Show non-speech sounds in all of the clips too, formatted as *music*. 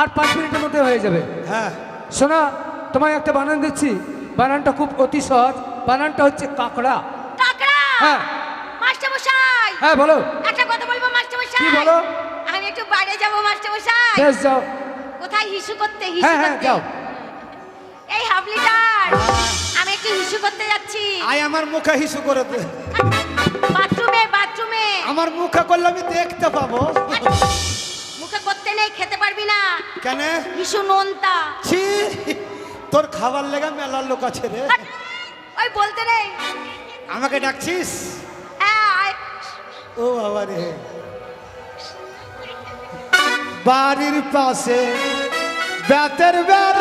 আর পাঁচ মিনিটের মধ্যে হয়ে যাবে। হ্যাঁ। শোনা তোমায় একটা বানান দিচ্ছি। বানানটা খুব অতি সহজ। বানানটা হচ্ছে কাঁকড়া। কাকড়া? হ্যাঁ। মাস্টার মশাই হ্যাঁ বলো। একটা কথা বলব মাস্টার মশাই কি বলো? আমি একটু বাইরে যাব মাস্টার মশাই বেশ যাও। কোথায় হিসু করতে হিসু হ্যাঁ হ্যাঁ যাও। এই আমি একটু হিসু করতে যাচ্ছি। আয় আমার মুখে হিসু করে দে। বাথরুমে বাথরুমে। আমার মুখে করলে আমি দেখতে পাবো। মুখে করতে নেই খেতে কেন হিসু নোনতা ছি তোর খাবার লেগে মেলার লোক আছে রে। ওই বলতে নেই। আমাকে ডাকছিস? হ্যাঁ ও বাবা রে। বাড়ির পাশে বেতের বেড়া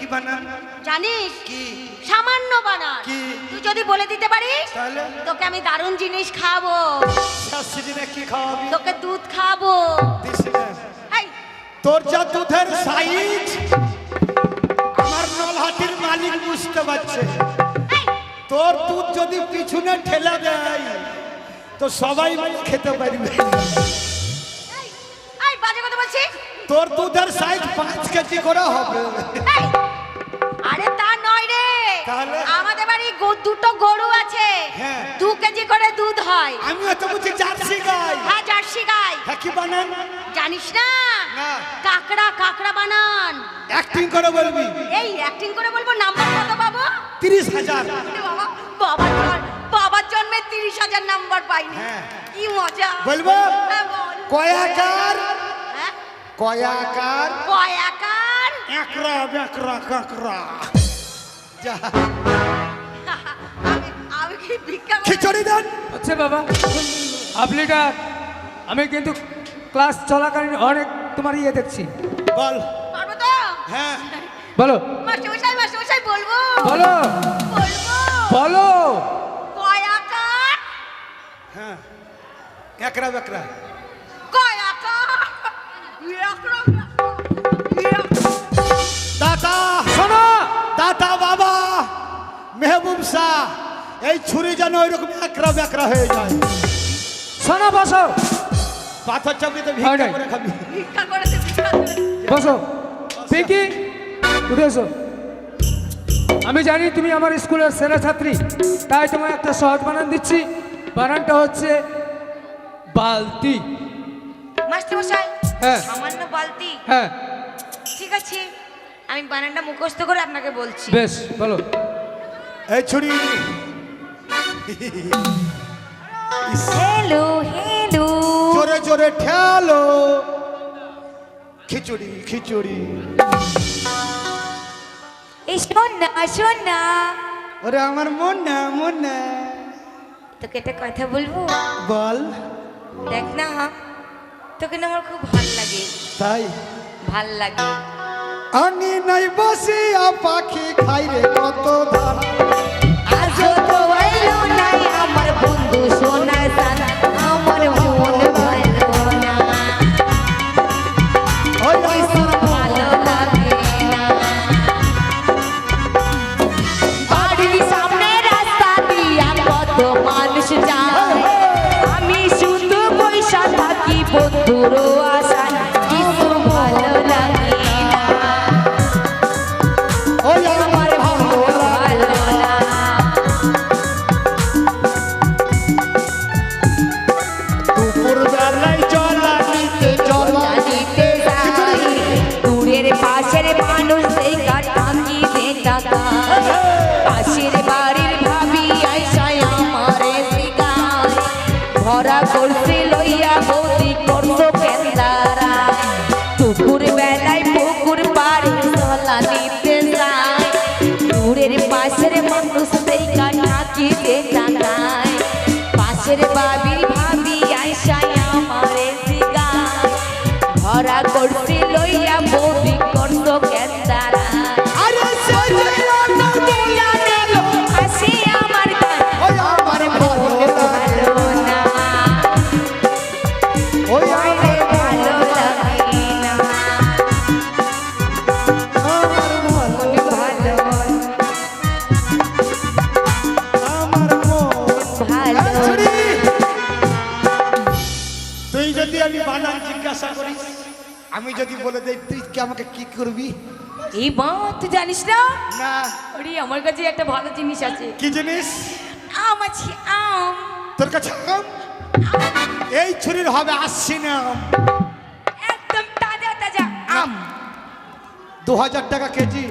কি বানান? জানিস? কি? সামান্য বানান। কি? তুই যদি বলে দিতে পারিস তাহলে? তোকে আমি দারুণ জিনিস খাব শাশুড়িনে কি খাওয়াবি? তোকে দুধ খাব তোর যা দুধের সাইজ আমার নলহাটির মালিক বুঝতে পারছে। এই, তোর দুধ যদি পিছনে ঠেলা দেয় তো সবাই খেতে পারবে। এই, এই, বাজে কথা বলছিস? তোর দুধের সাইজ পাঁচ কেজি করে হবে। দুটো গরু আছে। হ্যাঁ। দু কেজি করে দুধ হয়। আমিও তো বুঝি জার্সি গাই। হ্যাঁ জার্সি গাই। হ্যাঁ কি বানান? জানিস না। কাকড়া কাকড়া বানান। অ্যাক্টিং করে বলবি? এই অ্যাক্টিং করে বলব নাম্বার কত পাবো? তিরিশ হাজার। এ বাবা বাবার বাবার জন্মে তিরিশ হাজার নাম্বার পাইনি। হ্যাঁ। কি মজা। বলব? বল। কয়াকার? হ্যাঁ? কয়াকার? কয়াকার? একরা বেকরা কাকরা যা। আমি আমি কি ভিক্ষা খিচুড়ি দেন। আচ্ছা বাবা লিটার আমি কিন্তু ক্লাস চলাকালীন অনেক তোমার ইয়ে দেখছি। বল। পারব তো হ্যাঁ। বলো। মাস্টারমশাই মাস্টারমশাই বলব। বলো। বলব। বলো। কয়াকার। হ্যাঁ। একরা বেকরা শাহ এই ছুরি যেন ওইরকম একরা বেকরা হয়ে যায়। শোনো বসো। পাথর ভিক্ষা করে খাবি। করেছে বসো। পিঙ্কি উঠে এসো। আমি জানি তুমি আমার স্কুলের সেরা ছাত্রী তাই তোমায় একটা সহজ বানান দিচ্ছি। বানানটা হচ্ছে বালতি। মাস্টারমশাই হ্যাঁ। সামান্য বালতি। হ্যাঁ। ঠিক আছে আমি বানানটা মুখস্থ করে আপনাকে বলছি। বেশ বলো। এই ছুরি হ্যালো হ্যালো জোরে জোরে ঠেলো খিচুড়ি খিচুড়ি শোন না শোন না ওরে আমার মন না মন না তোকে একটা কথা বলব? বল। দেখ না তোকে না আমার খুব ভালো লাগে। তাই? ভালো লাগে। আনি নাই বসিয়া পাখি খাই রে কত ধান 啦啦。আমি যদি বলে দেই তুই কি আমাকে কি করবি? এই মা তুই জানিস না? না। ওরে আমার কাছে একটা ভালো জিনিস আছে। কি জিনিস? আম আছে আম। তোর কাছে আম? এই ছুরির হবে আসছি না একদম তাজা তাজা আম। দু হাজার টাকা কেজি।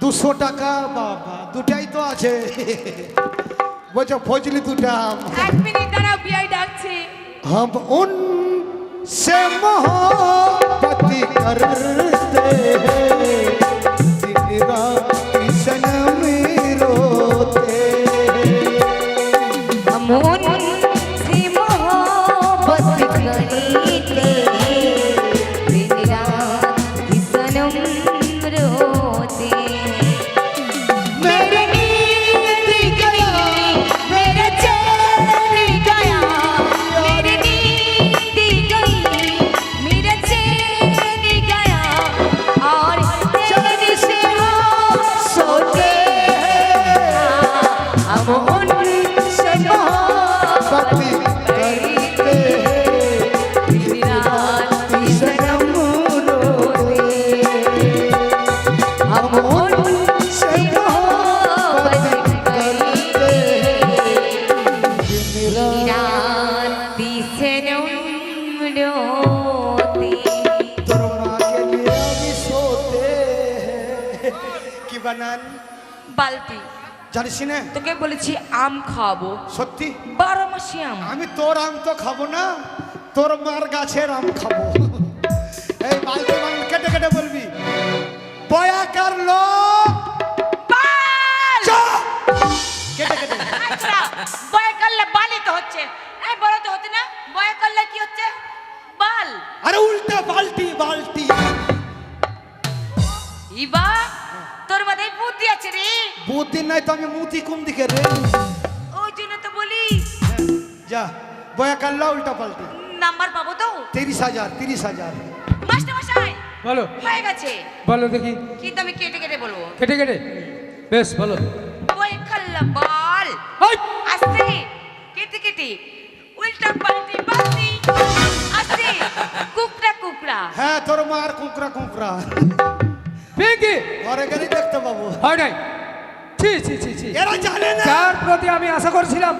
দুশো টাকা বাবা দুটাই তো আছে। বলছো ফজলি দুটা এক মিনিট দাঁড়াও বিয়াই ডাকছি। হ্যাঁ से मोहब्बत करते हैं। জানিস না? তোকে বলেছি আম খাব সত্যি? বারো মাসি আম। আমি তোর আম তো খাব না তোর মার গাছের আম খাব। এই বালতি আম কেটে কেটে বলবি। বয়াকার লোক! বাল! কেটে কেটে। আচ্ছা বয় করলে বালই তো হচ্ছে। এই বড় তো হচ্ছে না বয় করলে কি হচ্ছে? বাল। আরে উল্টা বালতি বালতি ইবা বুদ্ধি আছে রে? বুদ্ধি নাই তো আমি মুতি কোন দিকে রে? ওই জন্য তো বলি। যা বয়াকার লো উল্টা পাল্টি। নাম্বার পাবো তো? তিরিশ হাজার তিরিশ হাজার। মাস্টার মশাই বলো। হয়ে গেছে। বলো দেখি। কিন্তু আমি কেটে কেটে বলব। কেটে কেটে? বেশ বলো। বই খাল্লা বল! আস্তে কেটে কেটে। উল্টা পাল্টি পাল্টি আস্তে কুকড়া কুকড়া। হ্যাঁ তোর মার কুঁকড়া কুঁকড়া। পিঙ্কি। ঘরে গেলে দেখতে পাবো। হয় নাই। ছি ছি ছি ছি। এরা জানে না। যার প্রতি আমি আশা করছিলাম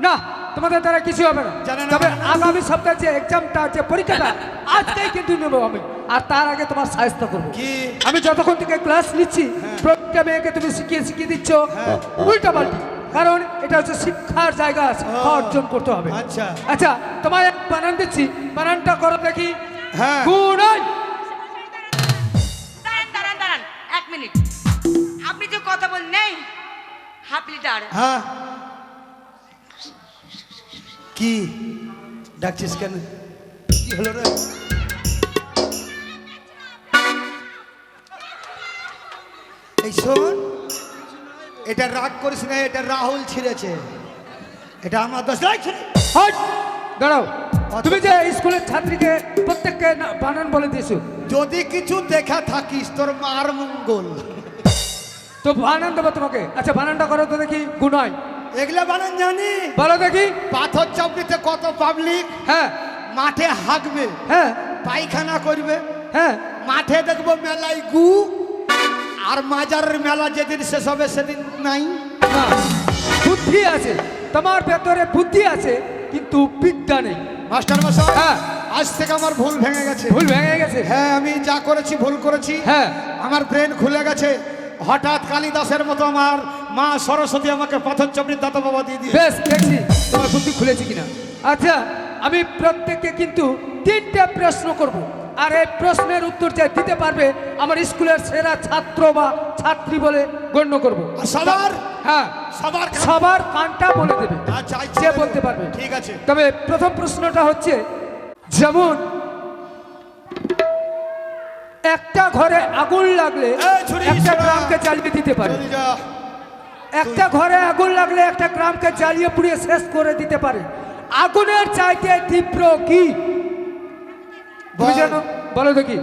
না তোমাদের দ্বারা কিছু হবে না। তবে। আগামী সপ্তাহে যে এক্সামটা যে পরীক্ষাটা *laughs* আজকেই কিন্তু নেব আমি। আর তার আগে তোমার সাহায্য করব। কি? আমি যতক্ষণ থেকে ক্লাস নিচ্ছি প্রত্যেকটা মেয়েকে তুমি শিখিয়ে শিখিয়ে দিচ্ছ উল্টা পাল্টি। কারণ এটা হচ্ছে শিক্ষার জায়গা আছে অর্জন করতে হবে। আচ্ছা। আচ্ছা এক বানান দিচ্ছি। বানানটা করো দেখি। হ্যাঁ। গুড যে কথা বল নেই। হাফ লিটার হ্যাঁ। কি? ডাকছিস কেন? কি হলো রে? এই শোন এটা রাগ করিস না এটা রাহুল ছিঁড়েছে। এটা আমার দোষ। নয়, হট! দাঁড়াও। তুমি যে স্কুলের ছাত্রীকে প্রত্যেককে না- বানান বলে দিয়েছ। যদি কিছু দেখা থাকিস তোর মার মঙ্গল। তো বানান দেবো তোমাকে। আচ্ছা বানানটা করো তো দেখি গুনাই এগুলো বানান জানি। বলো দেখি। পাথর চাপড়িতে কত পাবলিক হ্যাঁ। মাঠে হাঁকবে হ্যাঁ। পায়খানা করবে হ্যাঁ। মাঠে দেখব মেলায় গু। আর মাজারের মেলা যেদিন শেষ হবে সেদিন নাই। বুদ্ধি আছে তোমার ভেতরে বুদ্ধি আছে কিন্তু বিদ্যা নেই। মাস্টার মশাই হ্যাঁ। আজ থেকে আমার ভুল ভেঙে গেছে। ভুল ভেঙে গেছে। হ্যাঁ আমি যা করেছি ভুল করেছি। হ্যাঁ। আমার ব্রেন খুলে গেছে। হঠাৎ কালিদাসের মতো আমার মা সরস্বতী আমাকে পাথর চাপড়ির দাতা বাবা দিয়ে দিয়ে বেশ দেখছি। তোমার বুদ্ধি খুলেছি কিনা? আচ্ছা আমি প্রত্যেককে কিন্তু তিনটে প্রশ্ন করব। আর এই প্রশ্নের উত্তর যে দিতে পারবে আমার স্কুলের সেরা ছাত্র বা ছাত্রী বলে গণ্য করব। সবার? হ্যাঁ। সবার সবার কানটা বলে দেবে। আচ্ছা, ইচ্ছে সে বলতে পারবে। ঠিক আছে। তবে প্রথম প্রশ্নটা হচ্ছে যেমন একটা ঘরে আগুন লাগলে একটা গ্রামকে জ্বালিয়ে দিতে পারে। একটা ঘরে আগুন লাগলে একটা গ্রামকে জ্বালিয়ে পুড়িয়ে শেষ করে দিতে পারে। আগুনের চাইতে তীব্র কি? তুমি বল। দেখি।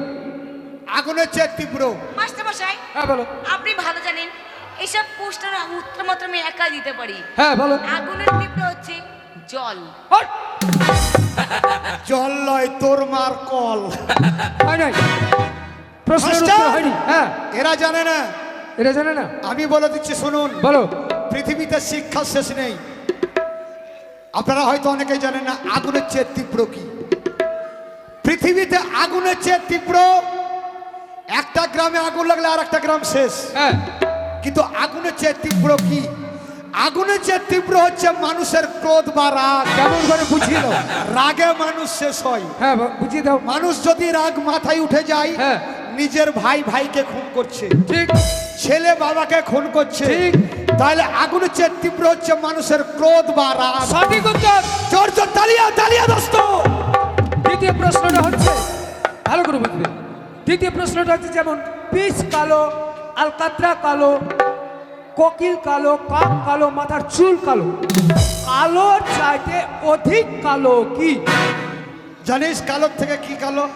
আগুনের চেয়ে তীব্র। মাস্টারমশাই হ্যাঁ বলো। আপনি ভালো জানেন এইসব পোস্টার উত্তর মাত্র আমি একা দিতে পারি। হ্যাঁ বলো। আগুনের তীব্র হচ্ছে জল। জল নয় তোর মার কল। হয় নাই? প্রশ্নের উত্তর হয়নি। হ্যাঁ। এরা জানে না। এটা জানে না। আমি বলে দিচ্ছি শুনুন। বলো। পৃথিবীতে শিক্ষা শেষ নেই। আপনারা হয়তো অনেকেই জানেন না আগুনের চেয়ে তীব্র কি। পৃথিবীতে আগুনের চেয়ে তীব্র একটা গ্রামে আগুন লাগলে আর একটা গ্রাম শেষ। হ্যাঁ। কিন্তু আগুনের চেয়ে তীব্র কি? আগুনের চেয়ে তীব্র হচ্ছে মানুষের ক্রোধ বা রাগ। কেমন করে বুঝিয়ে দাও। রাগে মানুষ শেষ হয়। হ্যাঁ বুঝিয়ে দাও। মানুষ যদি রাগ মাথায় উঠে যায় হ্যাঁ। নিজের ভাই ভাইকে খুন করছে। ঠিক। ছেলে বাবাকে খুন করছে। ঠিক। তাহলে আগুনের চেয়ে তীব্র হচ্ছে মানুষের ক্রোধ বা রাগ। সঠিক উত্তর। জোর জোর তালিয়া তালিয়া দোস্ত। দ্বিতীয় প্রশ্নটা হচ্ছে ভালো করে বুঝবে। দ্বিতীয় প্রশ্নটা হচ্ছে যেমন পিচ কালো আলকাতরা কালো কোকিল কালো কাক কালো মাথার চুল কালো। কালোর চাইতে অধিক কালো কি? জানিস কালোর থেকে কি কালো?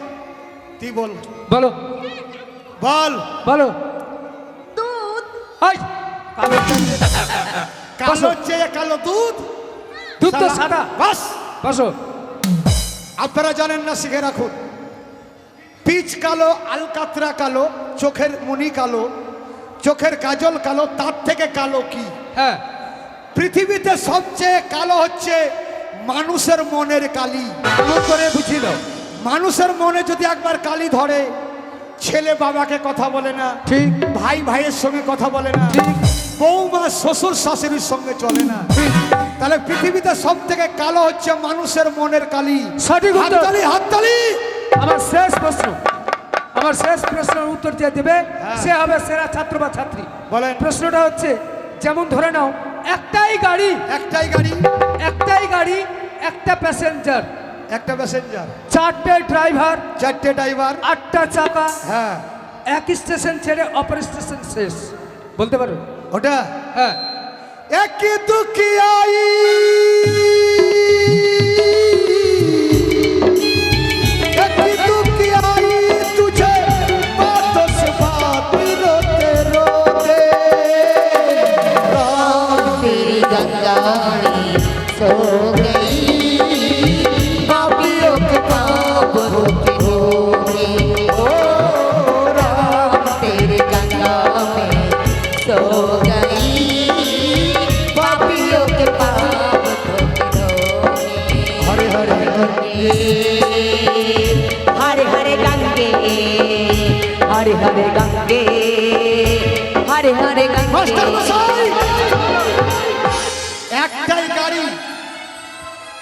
তুই বল। বলো। বল। বলো। দুধ। কালো *laughs* চাইতে চেয়ে কালো দুধ। দুধ তো সাদা। সাদা। বাস। বসো। আপনারা জানেন না শিখে রাখুন। পিচ কালো আলকাতরা কালো চোখের মনি কালো চোখের কাজল কালো তার থেকে কালো কি? হ্যাঁ। পৃথিবীতে সবচেয়ে কালো হচ্ছে মানুষের মনের কালি। কেমন করে বুঝিয়ে দাও। মানুষের মনে যদি একবার কালি ধরে ছেলে বাবাকে কথা বলে না ঠিক। ভাই ভাইয়ের সঙ্গে কথা বলে না ঠিক। বৌমা শ্বশুর শাশুড়ির সঙ্গে চলে না। তাহলে পৃথিবীতে সব থেকে কালো হচ্ছে মানুষের মনের কালি। সঠিক হাততালি হাততালি! আমার শেষ প্রশ্ন। আমার শেষ প্রশ্নের উত্তর যে দেবে। সে হবে সেরা ছাত্র বা ছাত্রী। বলেন। প্রশ্নটা হচ্ছে যেমন ধরে নাও একটাই গাড়ি একটাই গাড়ি। একটাই গাড়ি একটা প্যাসেঞ্জার একটা প্যাসেঞ্জার চারটে ড্রাইভার চারটে ড্রাইভার আটটা চাকা হ্যাঁ। এক স্টেশন ছেড়ে অপর স্টেশন শেষ। বলতে পারো? ওটা? হ্যাঁ। এক দুঃখী এক हरे हरे गंगे हरे हरे गंगे हरे हरे মাস্টার गंगे মশাই একটাই গাড়ি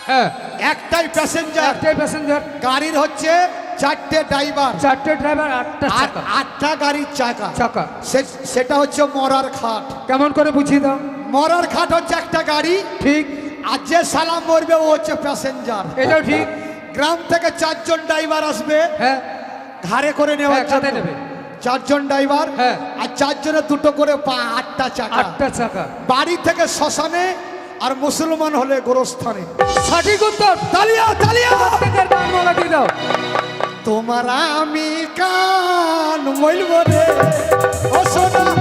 হ্যাঁ একটাই প্যাসেঞ্জার একটাই প্যাসেঞ্জার গাড়ির হচ্ছে চারটে ড্রাইভার চারটে ড্রাইভার আটটা আর চাকা আটটা গাড়ির চাকা চাকা সে- সেটা হচ্ছে মরার খাট কেমন করে বুঝিয়ে দাও মরার খাট হচ্ছে একটা গাড়ি ঠিক আর যে সালাম মরবে ও হচ্ছে প্যাসেঞ্জার এটাও ঠিক গ্রাম থেকে চারজন ড্রাইভার আসবে। হ্যাঁ। ঘাড়ে করে নেওয়ার হ্যাঁ, জন্য। নেবে। চারজন ড্রাইভার হ্যাঁ। আর চারজনের দুটো করে পা আটটা চাকা। আটটা চাকা। বাড়ি থেকে শ্মশানে আর মুসলমান হলে গোরস্থানে। সঠিক উত্তর। তালিয়া তালিয়া! প্রত্যেকের দিয়ে দাও। তোমার আমি কান মইলব রে ও সোনা।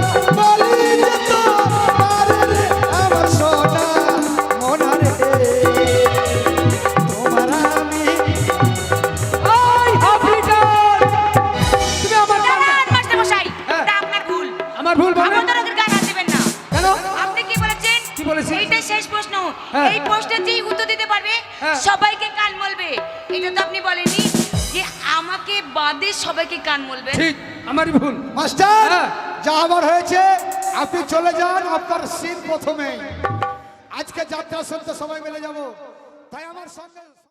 সবাইকে কান মলবে ঠিক আমারই ভুল। মাস্টার হ্যাঁ। যা আমার হয়েছে আপনি চলে যান আপনার সিন প্রথমে আজকে যাত্রা শুনতে সবাই মিলে যাব। তাই আমার সঙ্গে